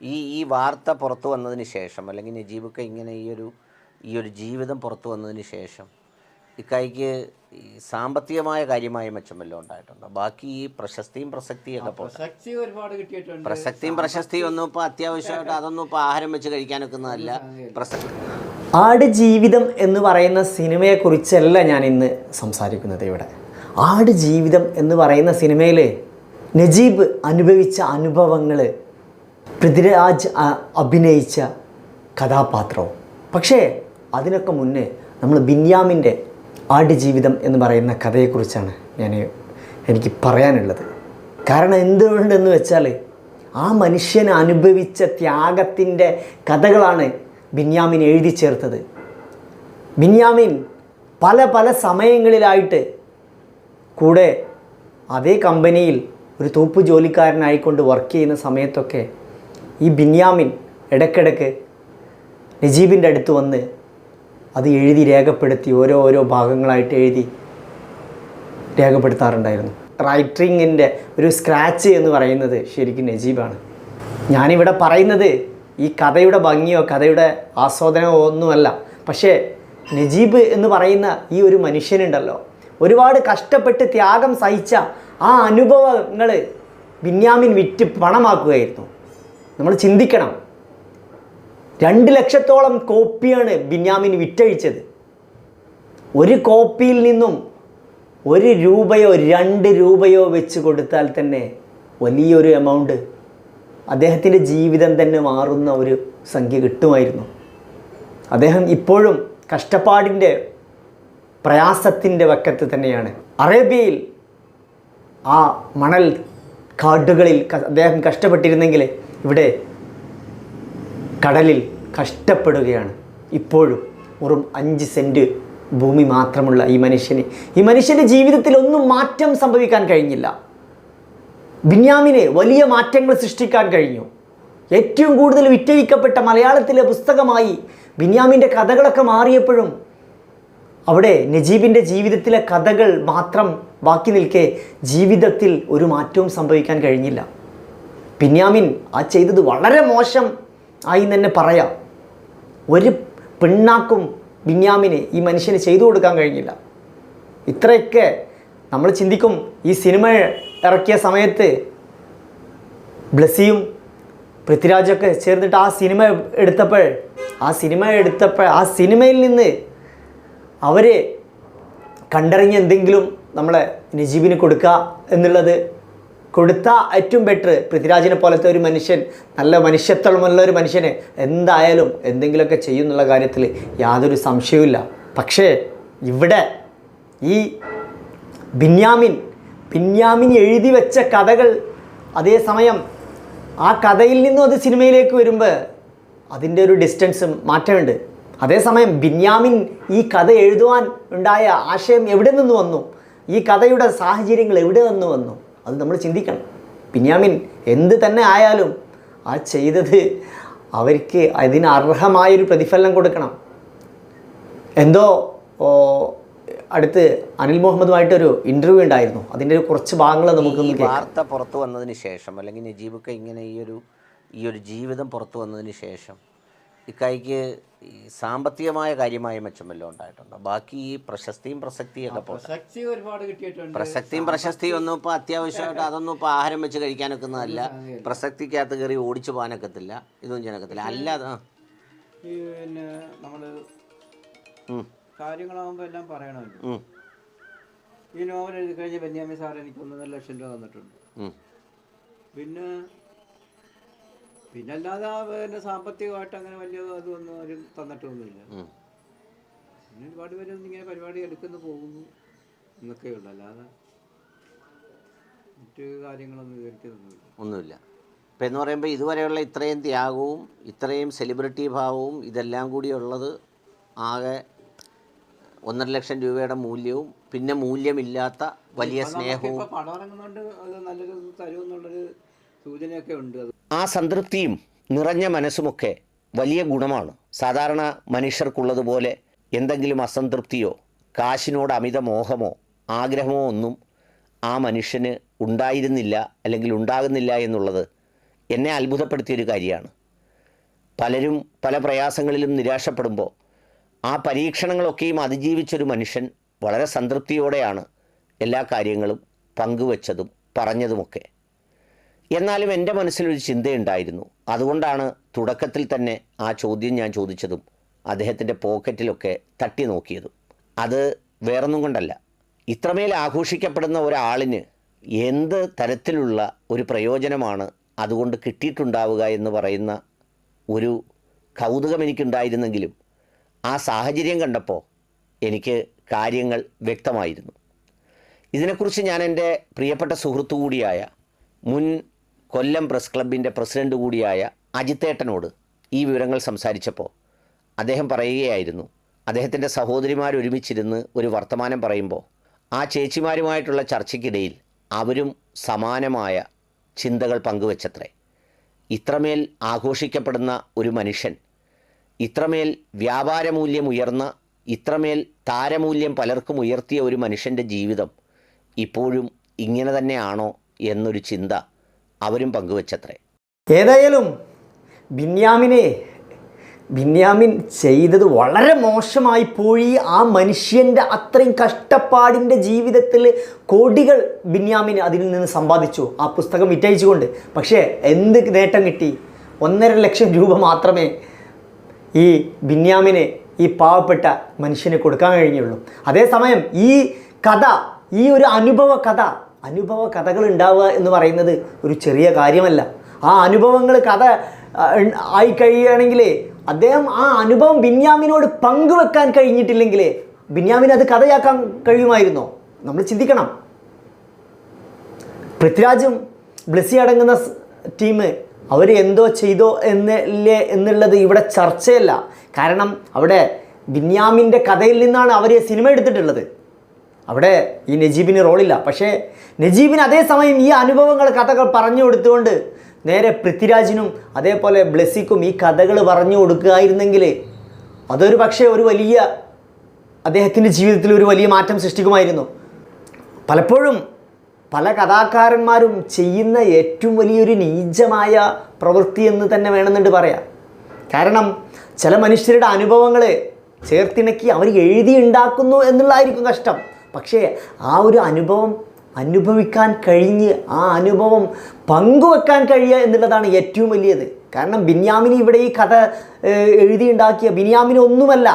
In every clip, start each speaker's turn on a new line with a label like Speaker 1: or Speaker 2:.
Speaker 1: ഈ ഈ വാർത്ത പുറത്തു വന്നതിന് ശേഷം അല്ലെങ്കിൽ നജീബൊക്കെ ഇങ്ങനെ ഈ ഒരു ഈ ഒരു ജീവിതം പുറത്തു വന്നതിന് ശേഷം ഇക്കായിക്ക് ഈ സാമ്പത്തികമായ കാര്യമായ മെച്ചം വല്ലതും ഉണ്ടായിട്ടുണ്ടോ? ബാക്കി ഈ പ്രശസ്തിയും പ്രസക്തിയും ഒക്കെ
Speaker 2: പ്രസക്തി ഒരുപാട് കിട്ടിയിട്ടുണ്ട്.
Speaker 1: പ്രസക്തിയും പ്രശസ്തിയും ഒന്നും ഇപ്പോൾ അത്യാവശ്യമായിട്ട് അതൊന്നും ഇപ്പോൾ ആഹാരം വെച്ച് കഴിക്കാനൊക്കുന്നതല്ല. പ്രസക്തി.
Speaker 3: ആട് ജീവിതം എന്ന് പറയുന്ന സിനിമയെക്കുറിച്ചല്ല ഞാൻ ഇന്ന് സംസാരിക്കുന്നത് ഇവിടെ. ആട് ജീവിതം എന്ന് പറയുന്ന സിനിമയിൽ നജീബ് അനുഭവിച്ച അനുഭവങ്ങൾ പൃഥ്വിരാജ് അഭിനയിച്ച കഥാപാത്രവും. പക്ഷേ അതിനൊക്കെ മുന്നേ നമ്മൾ ബിന്യാമിന്റെ ആടുജീവിതം എന്ന് പറയുന്ന കഥയെക്കുറിച്ചാണ് ഞാൻ എനിക്ക് പറയാനുള്ളത്. കാരണം എന്തുകൊണ്ടെന്ന് വെച്ചാൽ ആ മനുഷ്യൻ അനുഭവിച്ച ത്യാഗത്തിന്റെ കഥകളാണ് ബിന്യാമിൻ എഴുതി ചേർത്തത്. ബിന്യാമിൻ പല പല സമയങ്ങളിലായിട്ട് കൂടെ അതേ കമ്പനിയിൽ ഒരു തൂപ്പ് ജോലിക്കാരനായിക്കൊണ്ട് വർക്ക് ചെയ്യുന്ന സമയത്തൊക്കെ ഈ ബിന്യാമിൻ ഇടയ്ക്കിടയ്ക്ക് നജീബിന്റെ അടുത്ത് വന്ന് അത് എഴുതി രേഖപ്പെടുത്തി ഓരോ ഓരോ ഭാഗങ്ങളായിട്ട് എഴുതി രേഖപ്പെടുത്താറുണ്ടായിരുന്നു. റൈറ്റിങ്ങിന്റെ ഒരു സ്ക്രാച്ച് എന്ന് പറയുന്നത് ശരിക്കും നജീബാണ്. ഞാനിവിടെ പറയുന്നത് ഈ കഥയുടെ ഭംഗിയോ കഥയുടെ ആസ്വാദനമോ ഒന്നുമല്ല. പക്ഷേ നജീബ് എന്ന് പറയുന്ന ഈ ഒരു മനുഷ്യനുണ്ടല്ലോ. ഒരുപാട് കഷ്ടപ്പെട്ട് ത്യാഗം സഹിച്ച ആ അനുഭവങ്ങൾ ബിന്യാമിൻ വിറ്റ് പണമാക്കുകയായിരുന്നു. നമ്മൾ ചിന്തിക്കണം. രണ്ട് ലക്ഷത്തോളം കോപ്പിയാണ് ബിന്യാമിൻ വിറ്റഴിച്ചത്. ഒരു കോപ്പിയിൽ നിന്നും ഒരു രൂപയോ രണ്ട് രൂപയോ വെച്ച് കൊടുത്താൽ തന്നെ വലിയൊരു എമൗണ്ട് അദ്ദേഹത്തിന്റെ ജീവിതം തന്നെ മാറുന്ന ഒരു സംഖ്യ കിട്ടുമായിരുന്നു. അദ്ദേഹം ഇപ്പോഴും കഷ്ടപ്പാടിന്റെ പ്രയാസത്തിന്റെ വക്കത്ത് തന്നെയാണ്. അറേബ്യയിൽ ആ മണൽ കാടുകളിൽ അദ്ദേഹം കഷ്ടപ്പെട്ടിരുന്നെങ്കിൽ ഇവിടെ കടലിൽ കഷ്ടപ്പെടുകയാണ്. ഇപ്പോഴും വെറും അഞ്ച് സെന്റ് ഭൂമി മാത്രമുള്ള ഈ മനുഷ്യന്. ഈ മനുഷ്യന്റെ ജീവിതത്തിൽ ഒന്നും മാറ്റം സംഭവിക്കാൻ കഴിഞ്ഞില്ല. ബിന്യാമിന് വലിയ മാറ്റങ്ങൾ സൃഷ്ടിക്കാൻ കഴിഞ്ഞു. ഏറ്റവും കൂടുതൽ വിറ്റഴിക്കപ്പെട്ട മലയാളത്തിലെ പുസ്തകമായി ബിന്യാമിന്റെ കഥകളൊക്കെ മാറിയപ്പോഴും അവിടെ നജീബിന്റെ ജീവിതത്തിലെ കഥകൾ മാത്രം ബാക്കി നിൽക്കെ ജീവിതത്തിൽ ഒരു മാറ്റവും സംഭവിക്കാൻ കഴിഞ്ഞില്ല. ബിന്യാമിൻ ആ ചെയ്തത് വളരെ മോശം ആയി തന്നെ പറയാം. ഒരു പിണ്ണാക്കും ബിന്യാമിന് ഈ മനുഷ്യന് ചെയ്തു കൊടുക്കാൻ കഴിഞ്ഞില്ല. ഇത്രയൊക്കെ നമ്മൾ ചിന്തിക്കും. ഈ സിനിമ ഇറക്കിയ സമയത്ത് ബ്ലസ്സിയും പൃഥ്വിരാജൊക്കെ ചേർന്നിട്ട് ആ സിനിമ എടുത്തപ്പോൾ ആ സിനിമ എടുത്തപ്പോൾ ആ സിനിമയിൽ നിന്ന് അവർ കണ്ടറിഞ്ഞ് എന്തെങ്കിലും നമ്മളെ നജീബിന് കൊടുക്കുക എന്നുള്ളത് കൊടുത്ത ഏറ്റവും ബെറ്റർ പൃഥ്വിരാജിനെ പോലത്തെ ഒരു മനുഷ്യൻ നല്ല മനുഷ്യത്വമുള്ള ഒരു മനുഷ്യന് എന്തായാലും എന്തെങ്കിലുമൊക്കെ ചെയ്യും എന്നുള്ള കാര്യത്തിൽ യാതൊരു സംശയവുമില്ല. പക്ഷേ ഇവിടെ ഈ ബിന്യാമിൻ ബിന്യാമിൻ എഴുതി വെച്ച കഥകൾ അതേസമയം ആ കഥയിൽ നിന്നും അത് സിനിമയിലേക്ക് വരുമ്പോൾ അതിന്റെ ഒരു ഡിസ്റ്റൻസ് മാറ്റമുണ്ട്. അതേസമയം ബിന്യാമിൻ ഈ കഥ എഴുതുവാൻ ഉണ്ടായ ആശയം എവിടെ നിന്ന് വന്നു? ഈ കഥയുടെ സാഹചര്യങ്ങൾ എവിടെ നിന്ന് വന്നു? അത് നമ്മൾ ചിന്തിക്കണം. ബിന്യാമിൻ എന്ത് തന്നെ ആയാലും ആ ചെയ്തത് അവർക്ക് അതിന് അർഹമായൊരു പ്രതിഫലനം കൊടുക്കണം. എന്തോ അടുത്ത് അനിൽ മുഹമ്മദുമായിട്ടൊരു ഇന്റർവ്യൂ ഉണ്ടായിരുന്നു. അതിന്റെ ഒരു കുറച്ച് ഭാഗങ്ങൾ നമുക്ക്
Speaker 1: വാർത്ത പുറത്തു വന്നതിന് ശേഷം അല്ലെങ്കിൽ നജീബൊക്കെ ഇങ്ങനെ ഈ ഒരു ഈ ഒരു ജീവിതം പുറത്തു വന്നതിന് ശേഷം ഇക്കായിക്ക് ഈ സാമ്പത്തികമായ കാര്യമായി മെച്ചം വല്ലതും ഉണ്ടായിട്ടുണ്ടോ. ബാക്കി ഈ പ്രശസ്തിയും പ്രസക്തിയും ഒക്കെ
Speaker 2: പ്രസക്തി ഒരുപാട് കിട്ടിയിട്ടുണ്ട്.
Speaker 1: പ്രസക്തിയും പ്രശസ്തിയും ഒന്നും ഇപ്പോൾ അത്യാവശ്യമായിട്ട് അതൊന്നും ഇപ്പോൾ ആഹാരം വെച്ച് കഴിക്കാനൊക്കുന്നതല്ല. പ്രസക്തിക്കകത്ത് കയറി ഓടിച്ചു പോകാനൊക്കത്തില്ല. ഇതൊന്നും ചെയ്യാനൊക്കത്തില്ല അല്ലാതെ
Speaker 2: ഈ പിന്നെ നമ്മൾ
Speaker 1: ഉം,
Speaker 2: എല്ലാം പറയണമല്ലോ. ഈ നോവൽ എഴുതി കഴിഞ്ഞ ബെന്യാമി സാർ എനിക്ക് ഒന്നര ലക്ഷം രൂപ തന്നിട്ടുണ്ട്. പിന്നെ പിന്നെ അല്ലാതെ പിന്നെ സാമ്പത്തികമായിട്ട് അങ്ങനെ വലിയ അതൊന്നും ആരും തന്നിട്ടൊന്നുമില്ല. പിന്നെ ഒരുപാട് പേര് ഇങ്ങനെ പരിപാടി എടുക്കുന്നു പോകുന്നു എന്നൊക്കെ ഉള്ളു. അല്ലാതെ മറ്റു കാര്യങ്ങളൊന്നും വിവരിക്കുന്നൊന്നുമില്ല
Speaker 1: ഒന്നുമില്ല. ഇപ്പം എന്ന് പറയുമ്പോൾ ഇതുവരെയുള്ള ഇത്രയും ത്യാഗവും ഇത്രയും സെലിബ്രിറ്റി ഭാവവും ഇതെല്ലാം കൂടി ഉള്ളത് ആകെ ഒന്നര ലക്ഷം രൂപയുടെ മൂല്യവും പിന്നെ മൂല്യമില്ലാത്ത വലിയ സ്നേഹവും
Speaker 2: പടം ഇറങ്ങുന്നോണ്ട് അത് നല്ലൊരു തരുമെന്നുള്ളൊരു സൂചനയൊക്കെ ഉണ്ട്. അത്
Speaker 1: ആ സംതൃപ്തിയും നിറഞ്ഞ മനസ്സുമൊക്കെ വലിയ ഗുണമാണ്. സാധാരണ മനുഷ്യർക്കുള്ളതുപോലെ എന്തെങ്കിലും അസംതൃപ്തിയോ കാശിനോട് അമിത മോഹമോ ആഗ്രഹമോ ഒന്നും ആ മനുഷ്യന് ഉണ്ടായിരുന്നില്ല അല്ലെങ്കിൽ ഉണ്ടാകുന്നില്ല എന്നുള്ളത് എന്നെ അത്ഭുതപ്പെടുത്തിയൊരു കാര്യമാണ്. പലരും പല പ്രയാസങ്ങളിലും നിരാശപ്പെടുമ്പോൾ ആ പരീക്ഷണങ്ങളൊക്കെയും അതിജീവിച്ചൊരു മനുഷ്യൻ വളരെ സംതൃപ്തിയോടെയാണ് എല്ലാ കാര്യങ്ങളും പങ്കുവച്ചതും പറഞ്ഞതുമൊക്കെ. എന്നാലും എന്റെ മനസ്സിലൊരു ചിന്തയുണ്ടായിരുന്നു. അതുകൊണ്ടാണ് തുടക്കത്തിൽ തന്നെ ആ ചോദ്യം ഞാൻ ചോദിച്ചതും അദ്ദേഹത്തിന്റെ പോക്കറ്റിലൊക്കെ തട്ടി നോക്കിയതും. അത് വേറൊന്നും കൊണ്ടല്ല. ഇത്രമേൽ ആഘോഷിക്കപ്പെടുന്ന ഒരാളിന് എന്ത് തരത്തിലുള്ള ഒരു പ്രയോജനമാണ് അതുകൊണ്ട് കിട്ടിയിട്ടുണ്ടാവുക എന്ന് പറയുന്ന ഒരു കൗതുകം എനിക്കുണ്ടായിരുന്നെങ്കിലും ആ സാഹചര്യം കണ്ടപ്പോൾ എനിക്ക് കാര്യങ്ങൾ വ്യക്തമായിരുന്നു. ഇതിനെക്കുറിച്ച് ഞാൻ എന്റെ പ്രിയപ്പെട്ട സുഹൃത്തു കൂടിയായ മുൻ കൊല്ലം പ്രസ് ക്ലബിന്റെ പ്രസിഡന്റ് കൂടിയായ അജിത്തേട്ടനോട് ഈ വിവരങ്ങൾ സംസാരിച്ചപ്പോൾ അദ്ദേഹം പറയുകയായിരുന്നു അദ്ദേഹത്തിന്റെ സഹോദരിമാർ ഒരുമിച്ചിരുന്ന് ഒരു വർത്തമാനം പറയുമ്പോൾ ആ ചേച്ചിമാരുമായിട്ടുള്ള ചർച്ചയ്ക്കിടയിൽ അവരും സമാനമായ ചിന്തകൾ പങ്കുവച്ചത്രേ. ഇത്രമേൽ ആഘോഷിക്കപ്പെടുന്ന ഒരു മനുഷ്യൻ ഇത്രമേൽ വ്യാപാരമൂല്യം ഉയർന്ന ഇത്രമേൽ താരമൂല്യം പലർക്കും ഉയർത്തിയ ഒരു മനുഷ്യന്റെ ജീവിതം ഇപ്പോഴും ഇങ്ങനെ തന്നെയാണോ എന്നൊരു ചിന്ത അവരും പങ്കുവച്ചത്രേ.
Speaker 3: ഏതായാലും ബിന്യാമിനെ ബിന്യാമിൻ ചെയ്തത് വളരെ മോശമായി പോയി. ആ മനുഷ്യന്റെ അത്രയും കഷ്ടപ്പാടിന്റെ ജീവിതത്തിൽ കോടികൾ ബിന്യാമിൻ അതിൽ നിന്ന് സമ്പാദിച്ചു. ആ പുസ്തകം വിറ്റയച്ചുകൊണ്ട് പക്ഷേ എന്ത് നേട്ടം കിട്ടി? ഒന്നര ലക്ഷം രൂപ മാത്രമേ ഈ ബിന്യാമിനെ ഈ പാവപ്പെട്ട മനുഷ്യനെ കൊടുക്കാൻ കഴിഞ്ഞുള്ളൂ. അതേസമയം ഈ കഥ ഈ ഒരു അനുഭവ കഥ അനുഭവ കഥകൾ ഉണ്ടാവുക എന്ന് പറയുന്നത് ഒരു ചെറിയ കാര്യമല്ല. ആ അനുഭവങ്ങൾ കഥ ആയി കഴിയുകയാണെങ്കിൽ അദ്ദേഹം ആ അനുഭവം ബിന്യാമിനോട് പങ്കുവെക്കാൻ കഴിഞ്ഞിട്ടില്ലെങ്കിൽ ബിന്യാമിന് അത് കഥയാക്കാൻ കഴിയുമായിരുന്നോ? നമ്മൾ ചിന്തിക്കണം. പൃഥ്വിരാജും ബ്ലസ്സി അടങ്ങുന്ന ടീം അവർ എന്തോ ചെയ്തോ എന്നില്ലേ എന്നുള്ളത് ഇവിടെ ചർച്ചയല്ല. കാരണം അവിടെ ബിന്യാമിന്റെ കഥയിൽ നിന്നാണ് അവർ സിനിമ എടുത്തിട്ടുള്ളത്. അവിടെ ഈ നജീബിന് റോളില്ല. പക്ഷേ നജീബിന് അതേസമയം ഈ അനുഭവങ്ങൾ കഥകൾ പറഞ്ഞു കൊടുത്തുകൊണ്ട് നേരെ പൃഥ്വിരാജിനും അതേപോലെ ബ്ലെസ്സിക്കും ഈ കഥകൾ പറഞ്ഞു കൊടുക്കുകയായിരുന്നെങ്കിൽ അതൊരു പക്ഷേ ഒരു വലിയ അദ്ദേഹത്തിന്റെ ജീവിതത്തിൽ ഒരു വലിയ മാറ്റം സൃഷ്ടിക്കുമായിരുന്നു. പലപ്പോഴും പല കഥാകാരന്മാരും ചെയ്യുന്ന ഏറ്റവും വലിയൊരു നീചമായ പ്രവൃത്തി എന്ന് തന്നെ വേണമെന്നുണ്ട് പറയാം. കാരണം ചില മനുഷ്യരുടെ അനുഭവങ്ങൾ ചേർത്തിണക്കി അവർ എഴുതിയുണ്ടാക്കുന്നു എന്നുള്ളതായിരിക്കും കഷ്ടം. പക്ഷേ ആ ഒരു അനുഭവം അനുഭവിക്കാൻ കഴിഞ്ഞ് ആ അനുഭവം പങ്കുവെക്കാൻ കഴിയുക എന്നുള്ളതാണ് ഏറ്റവും വലിയത്. കാരണം ബിന്യാമിനി ഇവിടെ ഈ കഥ എഴുതിയുണ്ടാക്കിയ ബിന്യാമിന് ഒന്നുമല്ല.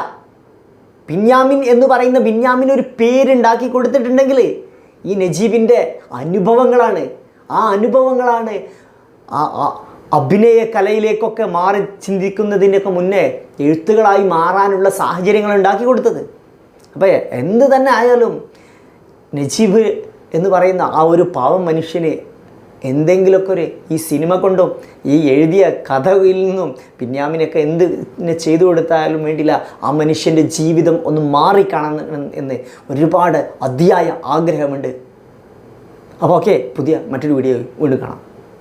Speaker 3: ബിന്യാമിൻ എന്ന് പറയുന്ന ബിന്യാമിന് ഒരു പേരുണ്ടാക്കി കൊടുത്തിട്ടുണ്ടെങ്കിൽ ഈ നജീബിന്റെ അനുഭവങ്ങളാണ്. ആ അനുഭവങ്ങളാണ് ആ അഭിനയ കലയിലേക്കൊക്കെ മാറി ചിന്തിക്കുന്നതിന്റെയൊക്കെ മുന്നേ എഴുത്തുകളായി മാറാനുള്ള സാഹചര്യങ്ങൾ ഉണ്ടാക്കി കൊടുത്തത്. അപ്പോൾ എന്ത് തന്നെ ആയാലും നജീബ് എന്ന് പറയുന്ന ആ ഒരു പാവം മനുഷ്യന് എന്തെങ്കിലുമൊക്കെ ഒരു ഈ സിനിമ കൊണ്ടും ഈ എഴുതിയ കഥയിൽ നിന്നും ബിന്യാമിനൊക്കെ എന്ത് ചെയ്തു കൊടുത്താലും വേണ്ടില്ല ആ മനുഷ്യന്റെ ജീവിതം ഒന്ന് മാറിക്കാണണം എന്ന് ഒരുപാട് അതിയായ ആഗ്രഹമുണ്ട്. അപ്പോൾ ഓക്കെ പുതിയ മറ്റൊരു വീഡിയോ വീണ്ടും കാണാം.